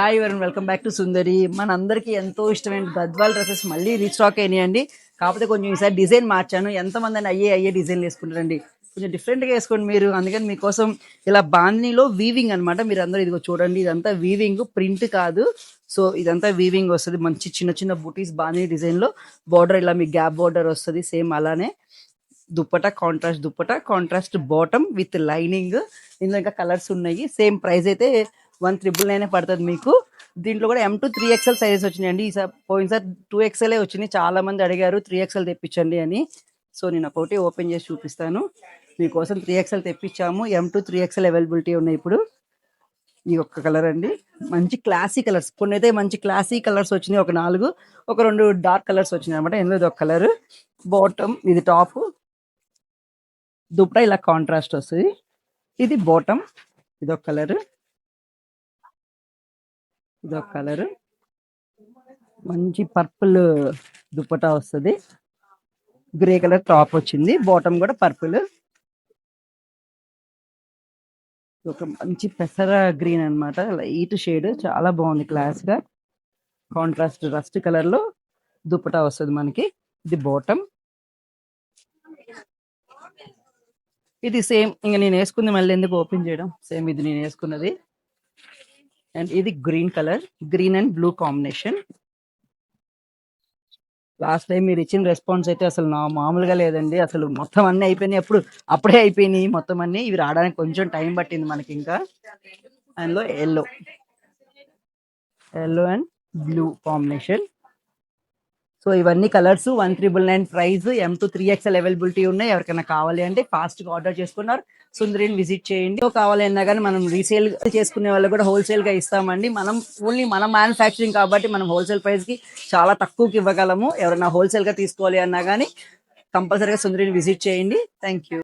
Hi Varun welcome back to Sundari మనందరికీ ఎంతో ఇష్టమైన గద్వాల్ డ్రెస్సెస్ మళ్ళీ రీస్టాక్ అయినాయండి. కాకపోతే కొంచెం ఈసారి డిజైన్ మార్చాను. ఎంతమంది అని అయ్యే అయ్యే డిజైన్లు వేసుకుంటారండి. కొంచెం డిఫరెంట్గా వేసుకోండి మీరు. అందుకని మీకోసం ఇలా బాందీలో వీవింగ్ అన్నమాట. మీరు అందరూ ఇదిగో చూడండి ఇదంతా వీవింగ్ ప్రింట్ కాదు. సో ఇదంతా వీవింగ్ వస్తుంది. మంచి చిన్న చిన్న బుటీస్ బాందీ డిజైన్లో బార్డర్ ఇలా మీ గ్యాప్ బార్డర్ వస్తుంది. సేమ్ అలానే. Dupatta contrast dupatta contrast bottom with lining ఇందులో ఇంకా కలర్స్ ఉన్నాయి. సేమ్ ప్రైస్ అయితే వన్ త్రిబుల్ నైన్ పడుతుంది మీకు. దీంట్లో కూడా M to three XL sizes వచ్చినాయండి. ఈసారి పోయినసారి టూ ఎక్స్ఎల్ వచ్చినాయి. చాలా మంది అడిగారు త్రీ ఎక్స్ఎల్ తెప్పించండి అని. సో నేను ఒకటి ఓపెన్ చేసి చూపిస్తాను. మీకోసం three XL తెప్పించాము. M to three XL availability ఉన్నాయి ఇప్పుడు. ఈ ఒక్క కలర్ అండి. మంచి క్లాసీ కలర్స్ కొన్ని అయితే మంచి క్లాసీ కలర్స్ వచ్చినాయి. ఒక నాలుగు ఒక రెండు డార్క్ కలర్స్ వచ్చినాయి అనమాట ఇందులో ఇది ఒక కలర్ బాటమ్ ఇది టాప్ దుప్పట ఇలా కాంట్రాస్ట్ వస్తుంది. ఇది బాటమ్ ఇది ఒక కలర్ ఇది ఒక కలర్. మంచి పర్పుల్ దుప్పటా వస్తుంది. గ్రే కలర్ టాప్ వచ్చింది. బాటమ్ కూడా పర్పుల్. ఒక మంచి పెసర గ్రీన్ అన్నమాట. Light shade. చాలా బాగుంది క్లాస్గా. కాంట్రాస్ట్ రస్ట్ కలర్లో దుప్పటా వస్తుంది మనకి. ఇది బాటమ్. ఇది సేమ్ ఇంకా నేను వేసుకుంది మళ్ళీ ఎందుకు ఓపెన్ చేయడం? సేమ్ ఇది నేను వేసుకున్నది. అండ్ ఇది green colour green and blue combination last time మీరు ఇచ్చిన రెస్పాన్స్ అయితే అసలు నా మామూలుగా లేదండి. అసలు మొత్తం అన్ని అయిపోయినాయి. అప్పుడు అప్పుడే అయిపోయినాయి మొత్తం అన్ని. ఇవి రావడానికి కొంచెం టైం పట్టింది మనకి ఇంకా. అందులో yellow yellow and blue combination so ఇవన్నీ colours one triple nine price M to three XL availability ఉన్నాయి. ఎవరికైనా కావాలి అంటే ఫాస్ట్గా ఆర్డర్ చేసుకున్నారు. సుందరిని విజిట్ చేయండి. సో కావాలి అన్నా కానీ మనం రీసేల్ చేసుకునే వాళ్ళు కూడా హోల్సేల్గా ఇస్తామండి. మనం ఓన్లీ మన మ్యానుఫ్యాక్చరింగ్ కాబట్టి మనం హోల్సేల్ ప్రైస్కి చాలా తక్కువకి ఇవ్వగలము. ఎవరైనా హోల్సేల్గా తీసుకోవాలి అన్నా కానీ కంపల్సరీగా సుందరిని విజిట్ చేయండి. Thank you